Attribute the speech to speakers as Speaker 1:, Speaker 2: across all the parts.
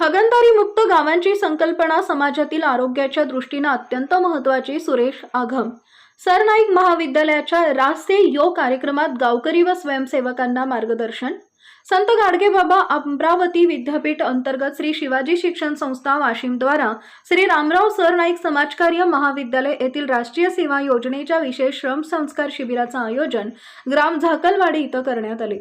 Speaker 1: हगणदारी मुक्त गावांची संकल्पना समाजातील आरोग्याच्या दृष्टीनं अत्यंत महत्वाची सुरेश आघम. सरनाईक महाविद्यालयाच्या रास्ते योग कार्यक्रमात गावकरी व स्वयंसेवकांना मार्गदर्शन. संत गाडगेबाबा अमरावती विद्यापीठ अंतर्गत श्री शिवाजी शिक्षण संस्था वाशिमद्वारा श्री रामराव सरनाईक समाजकार्य महाविद्यालय येथील राष्ट्रीय सेवा योजनेच्या विशेष श्रम संस्कार शिबिराचं आयोजन ग्राम झाकलवाडी इथं करण्यात आले.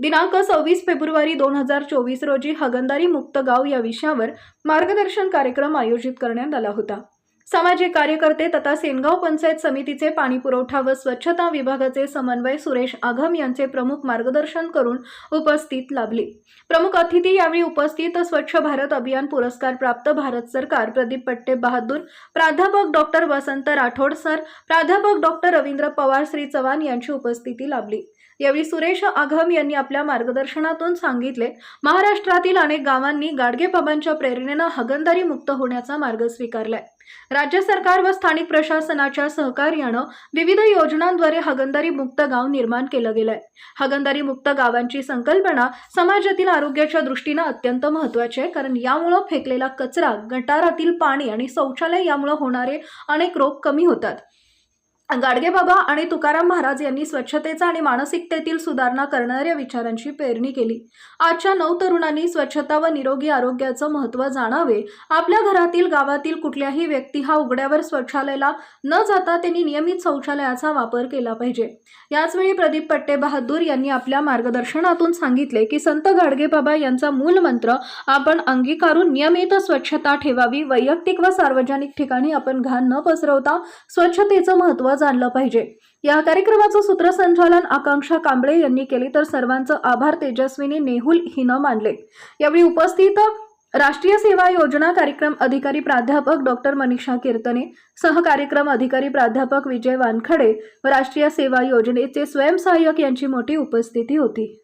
Speaker 1: दिनांक सव्वीस फेब्रुवारी दोन हजार चोवीस रोजी हगंदारी मुक्त गाव या विषयावर मार्गदर्शन कार्यक्रम आयोजित करण्यात आला होता. सामाजिक कार्यकर्ते तथा सेनगाव पंचायत समितीचे पाणी पुरवठा व स्वच्छता विभागाचे समन्वय सुरेश आघम यांचे प्रमुख मार्गदर्शन करून उपस्थित लाभले. प्रमुख अतिथी यावेळी उपस्थित स्वच्छ भारत अभियान पुरस्कार प्राप्त भारत सरकार प्रदीप पट्टे बहादूर प्राध्यापक डॉक्टर वसंत राठोड सर प्राध्यापक डॉक्टर रवींद्र पवार श्री चव्हाण यांची उपस्थिती लाभली. यावेळी सुरेश आघम यांनी आपल्या मार्गदर्शनातून सांगितले महाराष्ट्रातील अनेक गावांनी गाडगेबाबांच्या प्रेरणेनं हगणदारी मुक्त होण्याचा मार्ग स्वीकारलाय. राज्य सरकार व स्थानिक प्रशासनाच्या सहकार्यानं विविध योजनांद्वारे हगंदारी मुक्त गाव निर्माण केलं गेलंय. हगंदारी मुक्त गावांची संकल्पना समाजातील आरोग्याच्या दृष्टीनं अत्यंत महत्वाची आहे कारण यामुळं फेकलेला कचरा गटारातील पाणी आणि शौचालय यामुळं होणारे अनेक रोग कमी होतात. गाडगेबाबा आणि तुकाराम महाराज यांनी स्वच्छतेचा आणि मानसिकतेतील सुधारणा करणाऱ्या विचारांची पेरणी केली. आजच्या नऊ तरुणांनी स्वच्छता व निरोगी आरोग्याचं महत्त्व जाणावे. आपल्या घरातील गावातील कुठल्याही व्यक्ती हा उघड्यावर स्वच्छालयाला न जाता त्यांनी नियमित शौचालयाचा वापर केला पाहिजे. याचवेळी प्रदीप पट्टे बहादूर यांनी आपल्या मार्गदर्शनातून सांगितले की संत गाडगेबाबा यांचा मूल मंत्र आपण अंगीकारून नियमित स्वच्छता ठेवावी. वैयक्तिक व सार्वजनिक ठिकाणी आपण घाण न पसरवता स्वच्छतेचं महत्त्व जाणलं पाहिजे. या कार्यक्रमाचं सूत्रसंचालन आकांक्षा कांबळे यांनी केले तर सर्वांचं आभार तेजस्विनी नेहुल हिनं मानले. यावेळी उपस्थित राष्ट्रीय सेवा योजना कार्यक्रम अधिकारी प्राध्यापक डॉक्टर मनीषा कीर्तने सहकार्यक्रम अधिकारी प्राध्यापक विजय वानखडे व राष्ट्रीय सेवा योजनेचे स्वयंसहाय्यक यांची मोठी उपस्थिती होती.